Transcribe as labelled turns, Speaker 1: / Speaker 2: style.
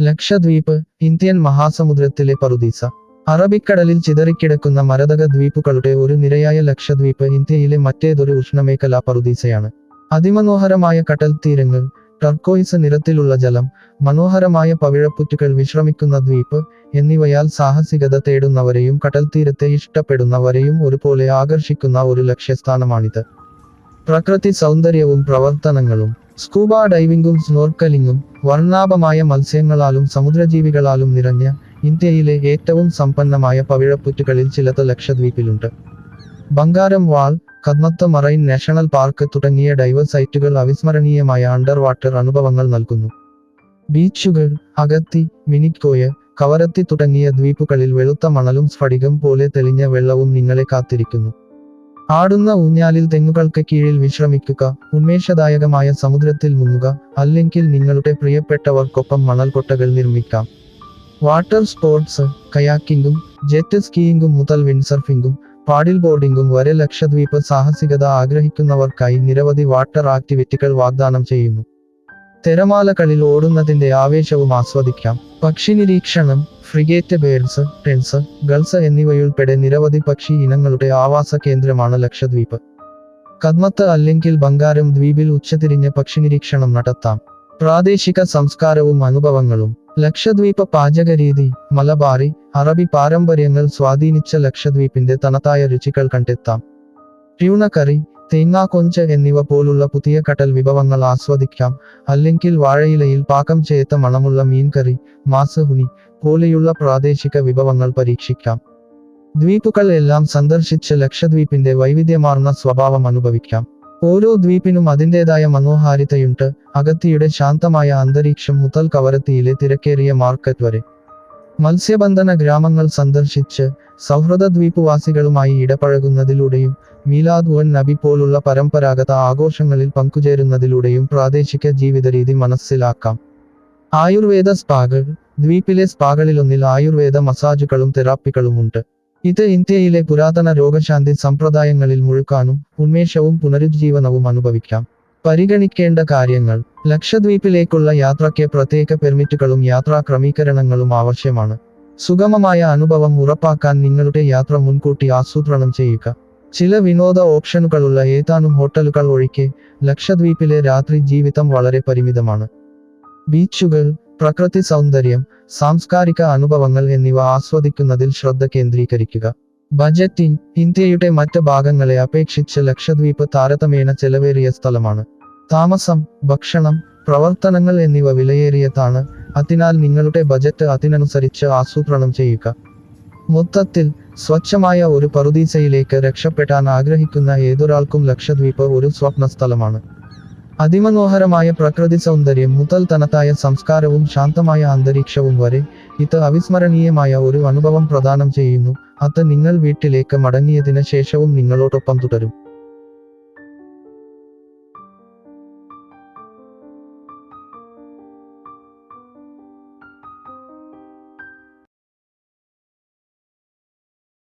Speaker 1: Lakshadweep Indian മഹാസമുദ്രത്തിലെ പറുദീസ. അറബിക്കടലിൽ ചിതറിക്കിടക്കുന്ന മരതക ദ്വീപുകളുടെ ഒരു നിരയായ ലക്ഷദ്വീപ് ഇന്ത്യയിലെ മറ്റേതൊരു ഉഷ്ണമേഖലാ പറുദീസയാണ്. അതിമനോഹരമായ കടൽ തീരങ്ങൾ ടർക്കോയിസ് നിറത്തിലുള്ള ജലം മനോഹരമായ പവിഴപ്പുറ്റുകൾ വിശ്രമിക്കുന്ന ദ്വീപ് എന്നിവയാൽ സാഹസികത തേടുന്നവരെയും കടൽ തീരത്തെ ഇഷ്ടപ്പെടുന്നവരെയും ഒരുപോലെ ആകർഷിക്കുന്ന ഒരു ലക്ഷ്യസ്ഥാനമാണിത്. പ്രകൃതി സൗന്ദര്യവും പ്രവർത്തനങ്ങളും സ്കൂബ ഡൈവിംഗും സ്നോർക്കലിംഗും വർണാഭമായ മത്സ്യങ്ങളാലും സമുദ്രജീവികളാലും നിറഞ്ഞ ഇന്ത്യയിലെ ഏറ്റവും സമ്പന്നമായ പവിഴപ്പുറ്റുകളിൽ ചിലത് ലക്ഷദ്വീപിലുണ്ട്. ബംഗാരം വാൾ കന്നത്ത മറൈൻ നാഷണൽ പാർക്ക് തുടങ്ങിയ ഡൈവർ സൈറ്റുകൾ അവിസ്മരണീയമായ അണ്ടർ വാട്ടർ അനുഭവങ്ങൾ നൽകുന്നു. ബീച്ചുകൾ അകത്തി മിനിക്കോയ് കവരത്തി തുടങ്ങിയ ദ്വീപുകളിൽ വെളുത്ത മണലും സ്ഫടികം പോലെ തെളിഞ്ഞ വെള്ളവും നിങ്ങളെ കാത്തിരിക്കുന്നു. ആടുന്ന ഊഞ്ഞാലിൽ തെങ്ങുകൾക്ക് കീഴിൽ വിശ്രമിക്കുക ഉന്മേഷദായകമായ സമുദ്രത്തിൽ മുങ്ങുക അല്ലെങ്കിൽ നിങ്ങളുടെ പ്രിയപ്പെട്ടവർക്കൊപ്പം മണൽക്കൊട്ടകൾ നിർമ്മിക്കാം. വാട്ടർ സ്പോർട്സ് കയാക്കിംഗും ജെറ്റ് സ്കീയിങ്ങും മുതൽ വിൻസർഫിംഗും പാഡിൽ ബോർഡിംഗും വരെ ലക്ഷദ്വീപ് സാഹസികത ആഗ്രഹിക്കുന്നവർക്കായി നിരവധി വാട്ടർ ആക്ടിവിറ്റികൾ വാഗ്ദാനം ചെയ്യുന്നു. തിരമാലകളിൽ ഓടുന്നതിന്റെ ആവേശവും ആസ്വദിക്കാം. പക്ഷി നിരീക്ഷണം ഫ്രിഗേറ്റ് ബേർഡ്സ് ടെൻസ് ഗൾസ് എന്നിവയുൾപ്പെടെ നിരവധി പക്ഷി ഇനങ്ങളുടെ ആവാസ കേന്ദ്രമാണ് ലക്ഷദ്വീപ്. കദ്മത്ത് അല്ലെങ്കിൽ ബംഗാരം ദ്വീപിൽ ഉച്ചതിരിഞ്ഞ് പക്ഷി നിരീക്ഷണം നടത്താം. പ്രാദേശിക സംസ്കാരവും അനുഭവങ്ങളും. ലക്ഷദ്വീപ് പാചകരീതി മലബാറി അറബി പാരമ്പര്യങ്ങൾ സ്വാധീനിച്ച ലക്ഷദ്വീപിന്റെ തനതായ രുചികൾ കണ്ടെത്താം. ട്യൂണ കറി തേങ്ങാക്കൊഞ്ച് എന്നിവ പോലുള്ള പുതിയ കടൽ വിഭവങ്ങൾ ആസ്വദിക്കാം. അല്ലെങ്കിൽ വാഴയിലയിൽ പാകം ചെയ്ത മണമുള്ള മീൻകറി മാസഹുനി പോലെയുള്ള പ്രാദേശിക വിഭവങ്ങൾ പരീക്ഷിക്കാം. ദ്വീപുകൾ എല്ലാം സന്ദർശിച്ച് ലക്ഷദ്വീപിന്റെ വൈവിധ്യമാർന്ന സ്വഭാവം അനുഭവിക്കാം. ഓരോ ദ്വീപിനും അതിന്റെതായ മനോഹാരിതയുണ്ട്. അഗത്തിയുടെ ശാന്തമായ അന്തരീക്ഷം മുതൽ കവരത്തിയിലെ തിരക്കേറിയ മാർക്കറ്റ് വരെ മത്സ്യബന്ധന ഗ്രാമങ്ങൾ സന്ദർശിച്ച് സൗഹൃദ ദ്വീപുവാസികളുമായി ഇടപഴകുന്നതിലൂടെയും മീലാദ് ഉൻ നബി പോലുള്ള പരമ്പരാഗത ആഘോഷങ്ങളിൽ പങ്കുചേരുന്നതിലൂടെയും പ്രാദേശിക ജീവിതരീതി മനസ്സിലാക്കാം. ആയുർവേദ സ്പാകൾ ദ്വീപിലെ സ്പാകളിലൊന്നിൽ ആയുർവേദ മസാജുകളും തെറാപ്പികളുമുണ്ട്. ഇത് ഇന്ത്യയിലെ പുരാതന രോഗശാന്തി സമ്പ്രദായങ്ങളിൽ മുഴുക്കാനും ഉന്മേഷവും പുനരുജ്ജീവനവും അനുഭവിക്കാം. പരിഗണിക്കേണ്ട കാര്യങ്ങൾ. ലക്ഷദ്വീപിലേക്കുള്ള യാത്രയ്ക്ക് പ്രത്യേക പെർമിറ്റുകളും യാത്രാ ക്രമീകരണങ്ങളും ആവശ്യമാണ്. സുഗമമായ അനുഭവം ഉറപ്പാക്കാൻ നിങ്ങളുടെ യാത്ര മുൻകൂട്ടി ആസൂത്രണം ചെയ്യുക. ചില വിനോദ ഓപ്ഷനുകളുള്ള ഏതാനും ഹോട്ടലുകൾ ഒഴികെ ലക്ഷദ്വീപിലെ രാത്രി ജീവിതം വളരെ പരിമിതമാണ്. ബീച്ചുകൾ പ്രകൃതി സൗന്ദര്യം സാംസ്കാരിക അനുഭവങ്ങൾ എന്നിവ ആസ്വദിക്കുന്നതിൽ ശ്രദ്ധ കേന്ദ്രീകരിക്കുക. ബജറ്റിംഗ് ഇന്ത്യയുടെ മറ്റ് ഭാഗങ്ങളെ അപേക്ഷിച്ച് ലക്ഷദ്വീപ് താരതമ്യേന ചെലവേറിയ സ്ഥലമാണ്. താമസം ഭക്ഷണം പ്രവർത്തനങ്ങൾ എന്നിവ വിലയേറിയതാണ്. അതിനാൽ നിങ്ങളുടെ ബജറ്റ് അതിനനുസരിച്ച് ആസൂത്രണം ചെയ്യുക. മൊത്തത്തിൽ സ്വച്ഛമായ ഒരു പറുദീസയിലേക്ക് രക്ഷപ്പെടാൻ ആഗ്രഹിക്കുന്ന ഏതൊരാൾക്കും ലക്ഷദ്വീപ് ഒരു സ്വപ്ന സ്ഥലമാണ് അതിമനോഹരമായ പ്രകൃതി സൗന്ദര്യം മുതൽ തനതായ സംസ്കാരവും ശാന്തമായ അന്തരീക്ഷവും വരെ ഇത് അവിസ്മരണീയമായ ഒരു അനുഭവം പ്രദാനം ചെയ്യുന്നു. അത് നിങ്ങൾ വീട്ടിലേക്ക് മടങ്ങിയതിന് ശേഷവും നിങ്ങളോടൊപ്പം തുടരും.